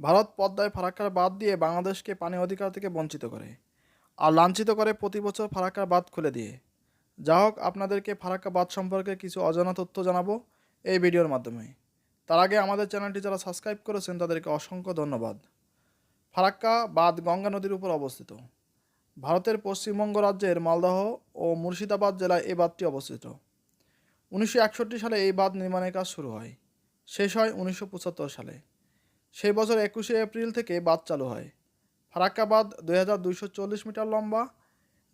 ভারত পদ্মায় ফারাক্কার বাদ দিয়ে বাংলাদেশকে পানি অধিকার থেকে বঞ্চিত করে আর লাঞ্ছিত করে প্রতি বছর ফারাক্কার বাঁধ খুলে দিয়ে। যা হোক, আপনাদেরকে ফারাক্কা বাঁধ সম্পর্কে কিছু অজানা তথ্য জানাব এই ভিডিওর মাধ্যমে। তার আগে আমাদের চ্যানেলটি যারা সাবস্ক্রাইব করেছেন, তাদেরকে অসংখ্য ধন্যবাদ। ফারাক্কা বাঁধ গঙ্গা নদীর উপর অবস্থিত। ভারতের পশ্চিমবঙ্গ রাজ্যের মালদহ ও মুর্শিদাবাদ জেলায় এই বাঁধটি অবস্থিত। উনিশশো একষট্টি সালে এই বাঁধ নির্মাণের কাজ শুরু হয়। শেষ হয় উনিশশো পঁচাত্তর সালে। সেই বছর একুশে এপ্রিল থেকে বাঁধ চালু হয়। ফারাক্কা বাঁধ দুই হাজার দুইশো চল্লিশ মিটার লম্বা,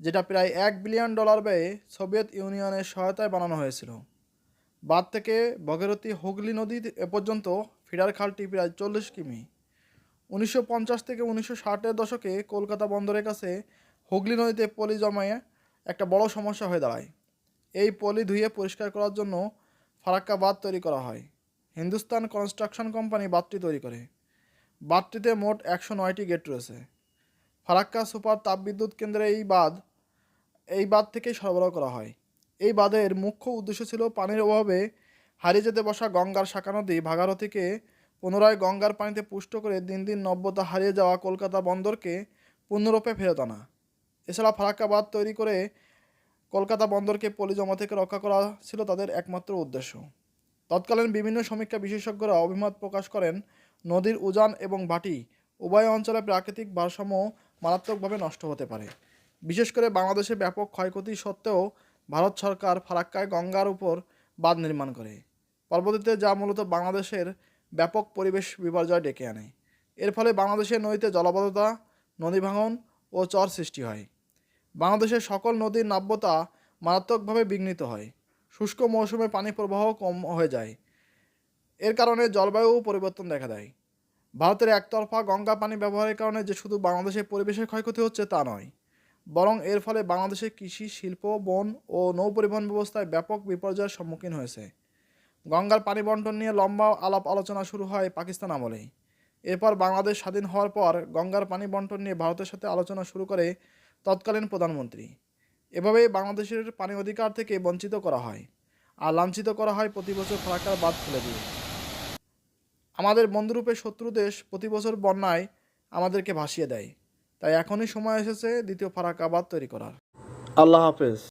যেটা প্রায় এক বিলিয়ন ডলার ব্যয়ে সোভিয়েত ইউনিয়নের সহায়তায় বানানো হয়েছিল। বাঁধ থেকে ভগীরথী হুগলি নদী এ পর্যন্ত ফিডার খালটি প্রায় চল্লিশ কিমি। উনিশশো পঞ্চাশ থেকে উনিশশো ষাটের দশকে কলকাতা বন্দরের কাছে হুগলি নদীতে পলি জমায়ে একটা বড় সমস্যা হয়ে দাঁড়ায়। এই পলি ধুয়ে পরিষ্কার করার জন্য ফারাক্কা বাঁধ তৈরি করা হয়। হিন্দুস্তান কনস্ট্রাকশন কোম্পানি বাঁধটি তৈরি করে। বাঁধটিতে মোট একশো নয়টি গেট রয়েছে। ফারাক্কা সুপার তাপবিদ্যুৎ কেন্দ্রে এই বাঁধ এই বাঁধ থেকেই সরবরাহ করা হয়। এই বাঁধের মুখ্য উদ্দেশ্য ছিল পানির অভাবে হারিয়ে যেতে বসা গঙ্গার শাখা নদী ভাগারথীকে পুনরায় গঙ্গার পানিতে পুষ্ট করে দিন দিন নব্যতা হারিয়ে যাওয়া কলকাতা বন্দরকে পূর্ণরূপে ফেরত আনা। এছাড়া ফারাক্কা বাঁধ তৈরি করে কলকাতা বন্দরকে পলি জমা থেকে রক্ষা করা ছিল তাদের একমাত্র উদ্দেশ্য। তৎকালীন বিভিন্ন সমীক্ষা বিশেষজ্ঞরা অভিমত প্রকাশ করেন, নদীর উজান এবং ভাটি উভয় অঞ্চলে প্রাকৃতিক ভারসাম্য মারাত্মকভাবে নষ্ট হতে পারে। বিশেষ করে বাংলাদেশে ব্যাপক ক্ষয়ক্ষতি সত্ত্বেও ভারত সরকার ফারাক্কায় গঙ্গার উপর বাঁধ নির্মাণ করে। পরবর্তীতে যা মূলত বাংলাদেশের ব্যাপক পরিবেশ বিপর্যয় ডেকে আনে। এর ফলে বাংলাদেশের নদীতে জলাবদ্ধতা, নদী ভাঙন ও চর সৃষ্টি হয়। বাংলাদেশের সকল নদীর নাব্যতা মারাত্মকভাবে বিঘ্নিত হয়। শুষ্ক মৌসুমে পানি প্রবাহ কম হয়ে যায়। এর কারণে জলবায়ু পরিবর্তন দেখা দেয়। ভারতের একতরফা গঙ্গা পানি ব্যবহারের কারণে যে শুধু বাংলাদেশের পরিবেশের ক্ষয়ক্ষতি হচ্ছে তা নয়, বরং এর ফলে বাংলাদেশের কৃষি, শিল্প, বন ও নৌ পরিবহন ব্যবস্থায় ব্যাপক বিপর্যয়ের সম্মুখীন হয়েছে। গঙ্গার পানি বন্টন নিয়ে লম্বা আলাপ আলোচনা শুরু হয় পাকিস্তান আমলে। এরপর বাংলাদেশ স্বাধীন হওয়ার পর গঙ্গার পানি বন্টন নিয়ে ভারতের সাথে আলোচনা শুরু করে তৎকালীন প্রধানমন্ত্রী। এভাবেই বাংলাদেশের পানি অধিকার থেকে বঞ্চিত করা হয় আর লাঞ্ছিত করা হয় প্রতি বছর ফারাক্কার বাঁধ খুলে দিয়ে। আমাদের বন্ধুরূপে শত্রু দেশ প্রতি বছর বন্যায় আমাদেরকে ভাসিয়ে দেয়। তাই এখনই সময় এসেছে দ্বিতীয় ফারাক্কা বাঁধ তৈরি করার। আল্লাহ হাফেজ।